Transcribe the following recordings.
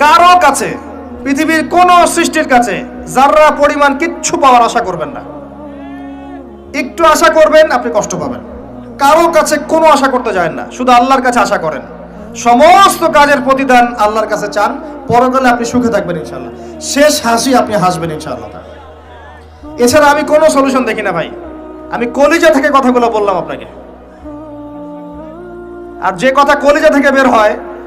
কারও কাছে, পৃথিবীর কোন সৃষ্টির কাছে যাররা পরিমাণ কিচ্ছু পাওয়ার আশা করবেন না। একটু আশা করবেন, আপনি কষ্ট পাবেন। কারও কাছে কোনো আশা করতে যায় না, শুধু আল্লাহর কাছে আশা করেন। সমস্ত কাজের প্রতিদান আল্লাহর কাছে চান, পরকালে আপনি সুখে থাকবেন ইনশাল্লাহ শেষ হাসি আপনি হাসবেন ইনশাআল্লাহ। এছাড়া আমি কোনো সলিউশন দেখি না ভাই। আমি কলিজা থেকে কথাগুলো বললাম আপনাকে। আর যে কথা কলিজা থেকে বের হয়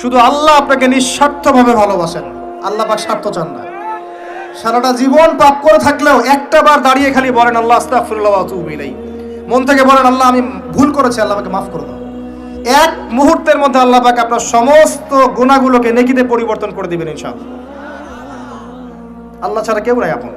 শুধু আল্লাহ আপনাকে নিঃস্বার্থভাবে ভালোবাসেন। আল্লাহ পাক স্বার্থ চান না। সারাটা জীবন পাপ করে থাকলেও একটা বার দাঁড়িয়ে খালি বলেন, আল্লাহ আতুবু মন থেকে বলেন, আল্লাহ, আমি ভুল করেছি, আল্লাহ আমাকে মাফ করে দাও। এক মুহূর্তের মধ্যে আল্লাহ পাক আপনার সমস্ত গুণাগুলোকে নেকিতে পরিবর্তন করে দিবেন ইনশাআল্লাহ। আল্লাহ ছাড়া কেউ নাই আপন।